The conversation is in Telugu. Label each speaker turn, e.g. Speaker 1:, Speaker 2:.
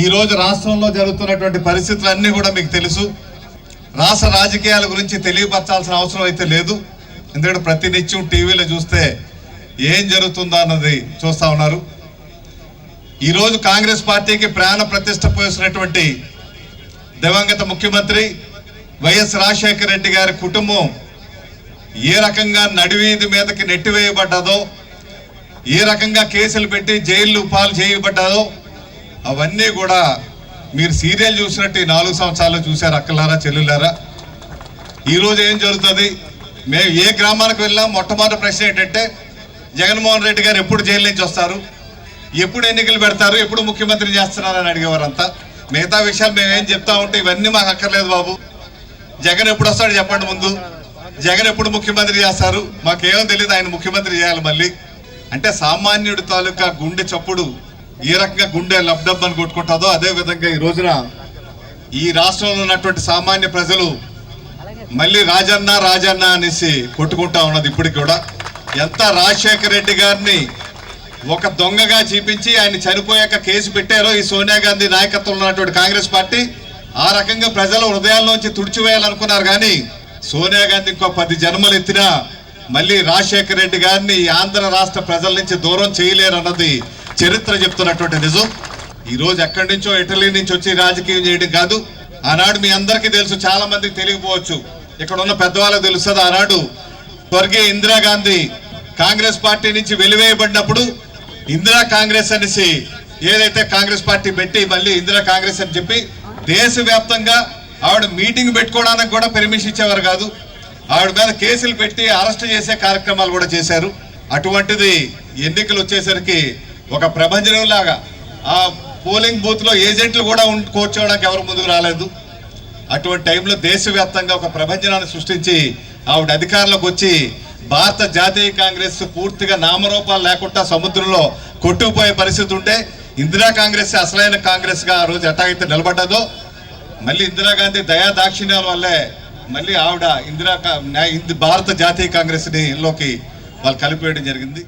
Speaker 1: ఈ రోజు రాష్ట్రంలో జరుగుతున్నటువంటి పరిస్థితులన్నీ కూడా మీకు తెలుసు. రాష్ట్ర రాజకీయాల గురించి తెలియపరచాల్సిన అవసరం అయితే లేదు. ఎందుకంటే ప్రతినిత్యం టీవీలో చూస్తే ఏం జరుగుతుందో అన్నది చూస్తా ఉన్నారు. ఈరోజు కాంగ్రెస్ పార్టీకి ప్రాణ ప్రతిష్ట పోసినటువంటి దివంగత ముఖ్యమంత్రి వైఎస్ రాజశేఖర రెడ్డి గారి కుటుంబం ఏ రకంగా నడివీధి మీదకి నెట్టివేయబడ్డదో ఏ రకంగా కేసులు పెట్టి జైలు పాలు చేయబడ్డదో అవన్నీ కూడా మీరు సీరియల్ చూసినట్టు ఈ నాలుగు సంవత్సరాలు చూశారు అక్కలారా చెల్లులారా? ఈరోజు ఏం జరుగుతుంది? మేము ఏ గ్రామానికి వెళ్ళాం మొట్టమొదటి ప్రశ్న ఏంటంటే జగన్మోహన్ రెడ్డి గారు ఎప్పుడు జైలు నుంచి వస్తారు? ఎప్పుడు ఎన్నికలు పెడతారు? ఎప్పుడు ముఖ్యమంత్రి చేస్తున్నారని అడిగేవారంతా. మిగతా విషయాలు మేము ఏం చెప్తా ఉంటే ఇవన్నీ మాకు అక్కర్లేదు బాబు. జగన్ ఎప్పుడు వస్తాడు చెప్పండి ముందు. జగన్ ఎప్పుడు ముఖ్యమంత్రి చేస్తారు? మాకేమో తెలియదు ఆయన ముఖ్యమంత్రి చేయాలి మళ్ళీ. అంటే సామాన్యుడి తాలూకా గుండె చప్పుడు ఏ రకంగా గుండె లబ్డబ్ అని కొట్టుకుంటుందో అదే విధంగా ఈ రోజున ఈ రాష్ట్రంలో ఉన్నటువంటి సామాన్య ప్రజలు మళ్ళీ రాజన్న రాజన్న అనేసి కొట్టుకుంటా ఉన్నది ఇప్పటికి కూడా. ఎంత రాజశేఖర రెడ్డి గారిని ఒక దొంగగా చూపించి ఆయన చనిపోయాక కేసు పెట్టారో ఈ సోనియా గాంధీ నాయకత్వంలో ఉన్నటువంటి కాంగ్రెస్ పార్టీ ఆ రకంగా ప్రజల హృదయాల్లోంచి తుడిచివేయాలనుకున్నారు కానీ సోనియా గాంధీ ఇంకో పది జన్మలు ఎత్తినా మళ్ళీ రాజశేఖర రెడ్డి గారిని ఈ ఆంధ్ర రాష్ట్ర ప్రజల నుంచి దూరం చేయలేరు అన్నది చరిత్ర చెప్తున్నటువంటి నిజం. ఈరోజు ఎక్కడి నుంచో ఇటలీ నుంచి వచ్చి రాజకీయం చేయడం కాదు. ఆనాడు మీ అందరికీ తెలుసు చాలా మందికి తెలియకపోవచ్చు. ఇక్కడ ఉన్న పెద్దవాళ్ళకి తెలుస్తుంది ఆనాడు స్వర్గీయ ఇందిరాగాంధీ కాంగ్రెస్ పార్టీ నుంచి వెలివేయబడినప్పుడు ఇందిరా కాంగ్రెస్ అనేసి ఏదైతే కాంగ్రెస్ పార్టీ పెట్టి మళ్ళీ ఇందిరా కాంగ్రెస్ అని చెప్పి దేశవ్యాప్తంగా ఆవిడ మీటింగ్ పెట్టుకోవడానికి కూడా పెర్మిషన్ ఇచ్చేవారు కాదు. ఆవిడ మీద కేసులు పెట్టి అరెస్ట్ చేసే కార్యక్రమాలు కూడా చేశారు. అటువంటిది ఎన్నికలు వచ్చేసరికి ఒక ప్రభంజనం లాగా. ఆ పోలింగ్ బూత్లో ఏజెంట్లు కూడా ఉం- కూర్చోవడానికి ఎవరు ముందుకు రాలేదు. అటువంటి టైంలో దేశవ్యాప్తంగా ఒక ప్రభంజనాన్ని సృష్టించి ఆవిడ అధికారంలోకి వచ్చి భారత జాతీయ కాంగ్రెస్ పూర్తిగా నామరూపాలు లేకుండా సముద్రంలో కొట్టుకుపోయే పరిస్థితి ఉంటే ఇందిరా కాంగ్రెస్ అసలైన కాంగ్రెస్గా ఆ రోజు ఎట్టాగైతే నిలబడ్డదో మళ్ళీ ఇందిరాగాంధీ దయా దాక్షిణ్యాల వల్లే మళ్ళీ ఆవిడ ఇందిరా కా- భారత జాతీయ కాంగ్రెస్ని లోకి వాళ్ళు కలిపేయడం జరిగింది.